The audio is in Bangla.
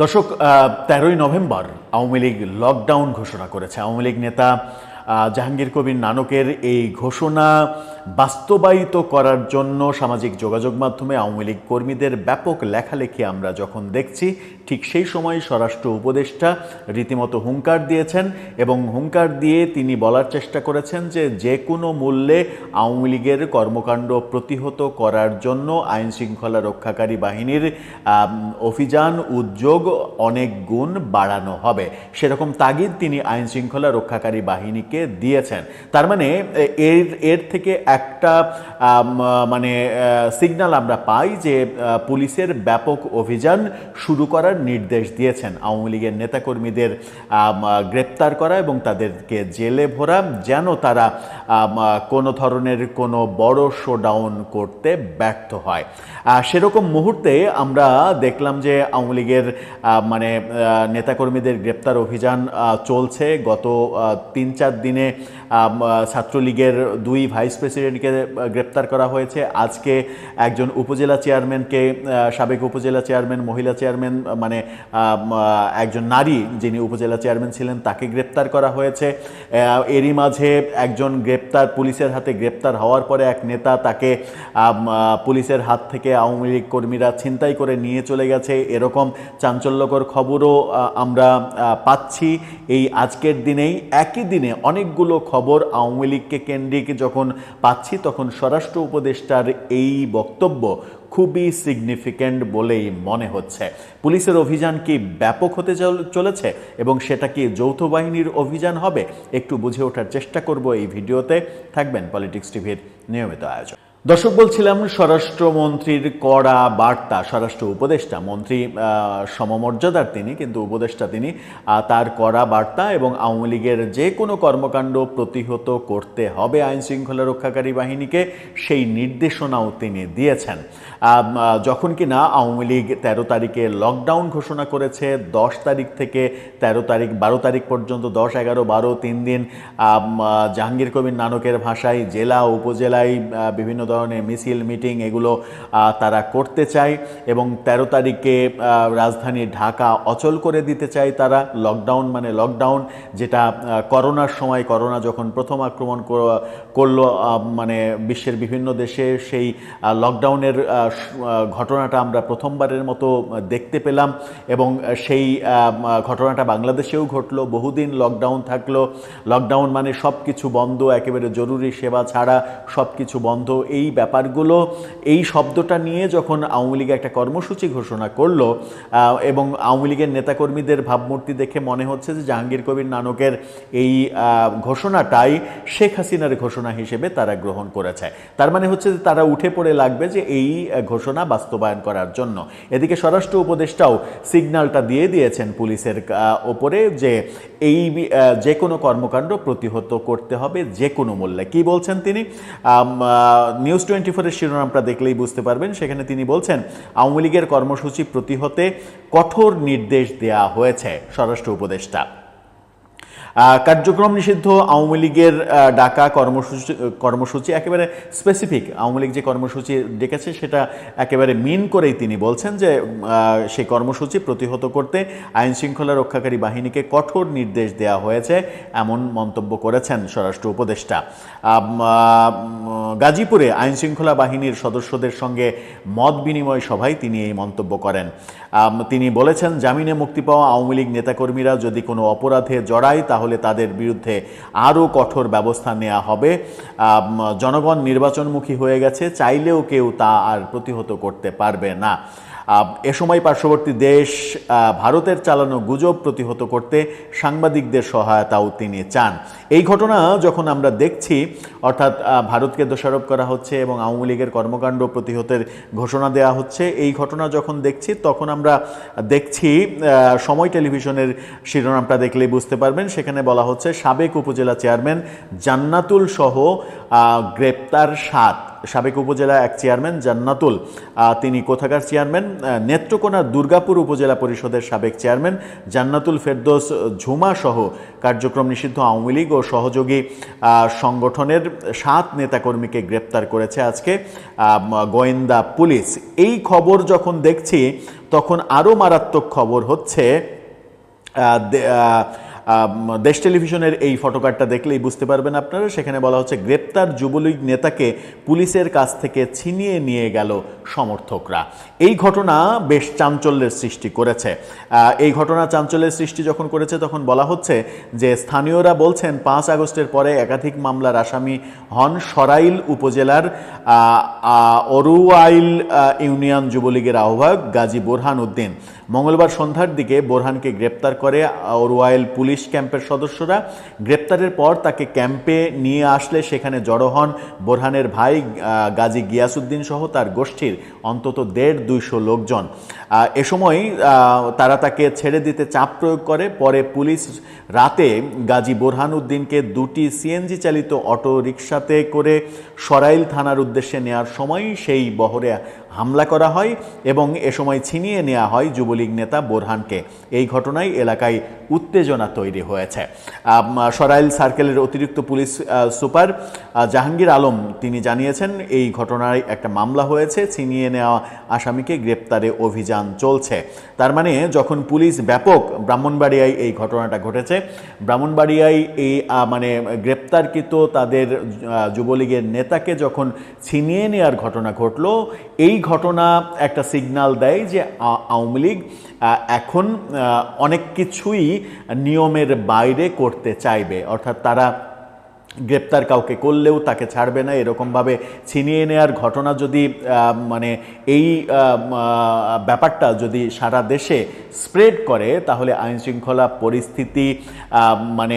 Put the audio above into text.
দর্শক তেরোই নভেম্বর আওয়ামী লীগ লকডাউন ঘোষণা করেছে। আওয়ামী লীগ নেতা জাহাঙ্গীর কবির নানকের এই ঘোষণা বাস্তবায়িত করার জন্য সামাজিক যোগাযোগ মাধ্যমে আওয়ামী লীগ কর্মীদের ব্যাপক লেখালেখি আমরা যখন দেখছি, ঠিক সেই সময় স্বরাষ্ট্র উপদেষ্টা রীতিমতো হুঙ্কার দিয়েছেন এবং হুঙ্কার দিয়ে তিনি বলার চেষ্টা করেছেন যে যে কোনো মূল্যে আওয়ামী লীগের কর্মকাণ্ড প্রতিহত করার জন্য আইন শৃঙ্খলা রক্ষাকারী বাহিনীর অভিযান, উদ্যোগ অনেক গুণ বাড়ানো হবে। সেরকম তাগিদ তিনি আইন শৃঙ্খলা রক্ষাকারী বাহিনীকে দিয়েছেন। তার মানে এর এর থেকে একটা মানে সিগন্যাল আমরা পাই যে পুলিশের ব্যাপক অভিযান শুরু করার নির্দেশ দিয়েছেন। আওয়ামী লীগের নেতাকর্মীদের গ্রেপ্তার করা এবং তাদেরকে জেলে ভরা যেন তারা কোনো ধরনের কোনো বড় শোডাউন করতে ব্যর্থ হয়। সেরকম মুহূর্তে আমরা দেখলাম যে, আওয়ামী লীগের মানে নেতাকর্মীদের গ্রেপ্তার অভিযান চলছে। গত তিন চার আহ, ছাত্রলীগের দুই ভাইস প্রেসিডেন্টকে গ্রেপ্তার করা হয়েছে। আজকে একজন উপজেলা চেয়ারম্যানকে সাবেক উপজেলা চেয়ারম্যান মহিলা চেয়ারম্যান মানে একজন নারী যিনি উপজেলা চেয়ারম্যান ছিলেন তাকে গ্রেপ্তার করা হয়েছে। এরই মাঝে একজন গ্রেপ্তার পুলিশের হাতে গ্রেপ্তার হওয়ার পরে এক নেতা তাকে পুলিশের হাত থেকে আওয়ামী লীগ কর্মীরা ছিনতাই করে নিয়ে চলে গেছে। এরকম চাঞ্চল্যকর খবরও আমরা পাচ্ছি। এই আজকের দিনেই একই দিনে অনেকগুলো খবর আওয়ামী লীগকে কেন্দ্রিক যখন পাচ্ছি, তখন স্বরাষ্ট্র উপদেষ্টার এই বক্তব্য খুবই সিগনিফিক্যান্ট বলেই মনে হচ্ছে। পুলিশের অভিযান কি ব্যাপক হতে চল- চলেছে এবং সেটা কি যৌথ বাহিনীর অভিযান হবে? একটু বুঝে ওঠার চেষ্টা করব এই ভিডিওতে। থাকবেন পলিটিক্স টিভির নিয়মিত আয়োজন দর্শক বলছিলাম, স্বরাষ্ট্রমন্ত্রীর কড়া বার্তা, স্বরাষ্ট্র উপদেষ্টা, মন্ত্রী সমমর্যাদার তিনি, কিন্তু উপদেষ্টা তিনি তার কড়া বার্তা এবং আওয়ামী লীগের যে কোনো কর্মকাণ্ড প্রতিহত করতে হবে আইন শৃঙ্খলা রক্ষাকারী বাহিনীকে, সেই নির্দেশনাও তিনি দিয়েছেন। যখন কি না আওয়ামী লীগ তেরো তারিখে লকডাউন ঘোষণা করেছে, দশ তারিখ থেকে তেরো তারিখ, বারো তারিখ পর্যন্ত দশ, এগারো, বারো, তিন দিন জাহাঙ্গীর কবির নানকের ভাষায় জেলা, উপজেলায় বিভিন্ন ধরনের মিছিল মিটিং এগুলো তারা করতে চায় এবং তেরো তারিখে আহ, রাজধানী ঢাকা অচল করে দিতে চায় তারা। লকডাউন মানে লকডাউন যেটা করোনার সময় করোনা যখন প্রথম আক্রমণ কর- করল মানে বিশ্বের বিভিন্ন দেশে সেই লকডাউনের ঘটনাটা আমরা প্রথমবারের মতো দেখতে পেলাম এবং সেই ঘটনাটা বাংলাদেশেও ঘটলো। বহুদিন লকডাউন থাকল। লকডাউন মানে সব কিছু বন্ধ একেবারে জরুরি সেবা ছাড়া সব কিছু বন্ধ। এই ব্যাপারগুলো এই শব্দটা নিয়ে যখন আওয়ামী লীগ একটা কর্মসূচি ঘোষণা করল এবং আওয়ামী লীগের নেতাকর্মীদের ভাবমূর্তি দেখে মনে হচ্ছে যে জাহাঙ্গীর কবির নানকের এই ঘোষণাটাই শেখ হাসিনার ঘোষণা হিসেবে তারা গ্রহণ করেছে। তার মানে হচ্ছে যে তারা উঠে পড়ে লাগবে যে এই ঘোষণা বাস্তবায়ন করার জন্য। এদিকে স্বরাষ্ট্র উপদেষ্টাও সিগন্যালটা দিয়ে দিয়েছেন পুলিশের ওপরে যে এই যে কোনো কর্মকাণ্ড প্রতিহত করতে হবে যে কোনো মূল্যে। কি বলছেন তিনি? আহ, নিউজ টোয়েন্টি ফোরের শিরোনামটা দেখলেই বুঝতে পারবেন। সেখানে তিনি বলছেন, আওয়ামী লীগের কর্মসূচি প্রতিহতে কঠোর নির্দেশ দেয়া হয়েছে। স্বরাষ্ট্র উপদেষ্টা। কার্যক্রম নিষিদ্ধ আওয়ামী লীগের ডাকা কর্মসূচি কর্মসূচি একেবারে স্পেসিফিক আওয়ামী লীগ যে কর্মসূচি ডেকেছে সেটা একেবারে মিন করেই তিনি বলছেন যে সেই কর্মসূচি প্রতিহত করতে আইন শৃঙ্খলা রক্ষাকারী বাহিনীকে কঠোর নির্দেশ দেওয়া হয়েছে এমন মন্তব্য করেছেন স্বরাষ্ট্র উপদেষ্টা। গাজীপুরে আইন শৃঙ্খলা বাহিনীর সদস্যদের সঙ্গে মত বিনিময় সভায় তিনি এই মন্তব্য করেন। তিনি বলেছেন, জামিনে মুক্তি পাওয়া আওয়ামী লীগ নেতাকর্মীরা যদি কোনো অপরাধে জড়ায়, তাহলে তাদের বিরুদ্ধে আরও কঠোর ব্যবস্থা নেওয়া হবে। জনগণ নির্বাচনমুখী হয়ে গেছে, চাইলেও কেউ তা আর প্রতিহত করতে পারবে না। এ সময় পার্শ্ববর্তী দেশ ভারতের চালানো গুজব প্রতিহত করতে সাংবাদিকদের সহায়তাও তিনি চান। এই ঘটনা যখন আমরা দেখছি, অর্থাৎ ভারতকে দোষারোপ করা হচ্ছে এবং আওয়ামী লীগের কর্মকাণ্ড প্রতিহতের ঘোষণা দেওয়া হচ্ছে, এই ঘটনা যখন দেখছি, তখন আমরা দেখছি সময় টেলিভিশনের শিরোনামটা দেখলেই বুঝতে পারবেন। সেখানে বলা হচ্ছে, সাবেক উপজেলা চেয়ারম্যান জান্নাতুল সহ গ্রেপ্তার সাত। সাবেক উপজেলা এক চেয়ারম্যান জান্নাতুল। তিনি কোথাকার চেয়ারম্যান? নেত্রকোনা দুর্গাপুর উপজেলা পরিষদের সাবেক চেয়ারম্যান জান্নাতুল ফেরদৌস ঝুমা সহ কার্যক্রম নিষিদ্ধ আওয়ামী লীগ ও সহযোগী সংগঠনের সাত নেতাকর্মীকে গ্রেপ্তার করেছে আজকে গোয়েন্দা পুলিশ। এই খবর যখন দেখছি, তখন আরও মারাত্মক খবর হচ্ছে দেশ টেলিভিশনের এই ফটোকার্ডটা দেখলেই বুঝতে পারবেন আপনারা। সেখানে বলা হচ্ছে, গ্রেপ্তার যুবলীগ নেতাকে পুলিশের কাছ থেকে ছিনিয়ে নিয়ে গেল সমর্থকরা। এই ঘটনা বেশ চাঞ্চল্যের সৃষ্টি করেছে। এই ঘটনা চাঞ্চল্যের সৃষ্টি যখন করেছে, তখন বলা হচ্ছে যে, স্থানীয়রা বলছেন, পাঁচ আগস্টের পরে একাধিক মামলার আসামি হন সরাইল উপজেলার অরুয়াইল ইউনিয়ন যুবলীগের আহ্বায়ক গাজী বোরহান উদ্দিন। মঙ্গলবার সন্ধ্যার দিকে বোরহানকে গ্রেপ্তার করে অরুয়াইল পুলিশ ক্যাম্পের সদস্যরা গ্রেপ্তারের পর তাকে ক্যাম্পে নিয়ে আসলে সেখানে জড়ো হন। বোরহানের ভাই গাজী গিয়াসুদ্দিন সহ তার গোষ্ঠীর অন্তত দেড় দুইশো লোকজন। এ সময় তারা তাকে ছেড়ে দিতে চাপ প্রয়োগ করে। পরে পুলিশ রাতে গাজী বোরহান উদ্দিনকে দুটি সিএনজি চালিত অটো রিকশাতে করে সরাইল থানার উদ্দেশ্যে নেওয়ার সময় সেই বহরে হামলা করা হয় এবং এ সময় ছিনিয়ে নেওয়া হয় যুবলীগ নেতা বোরহানকে। এই ঘটনায় এলাকায় উত্তেজনা তৈরি হয়েছে। সরাইল সার্কেলের অতিরিক্ত পুলিশ সুপার জাহাঙ্গীর আলম, তিনি জানিয়েছেন, এই ঘটনায় একটা মামলা হয়েছে, ছিনিয়ে নেওয়া আসামিকে গ্রেপ্তারে অভিযান চলছে। তার মানে যখন পুলিশ ব্যাপক ব্রাহ্মণবাড়িয়ায় এই ঘটনাটা ঘটেছে, ব্রাহ্মণবাড়িয়ায় এই মানে গ্রেপ্তারকৃত তাদের যুবলীগের নেতাকে যখন ছিনিয়ে নেওয়ার ঘটনা ঘটলো, এই ঘটনা একটা সিগন্যাল দেয় যে আওয়ামী লীগ এখন অনেক কিছুই নিয়মের বাইরে করতে চাইবে। অর্থাৎ তারা গ্রেপ্তার কাউকে করলেও তাকে ছাড়বে না। এরকমভাবে ছিনিয়ে নেওয়ার ঘটনা যদি মানে এই ব্যাপারটা যদি সারা দেশে স্প্রেড করে, তাহলে আইনশৃঙ্খলা পরিস্থিতি মানে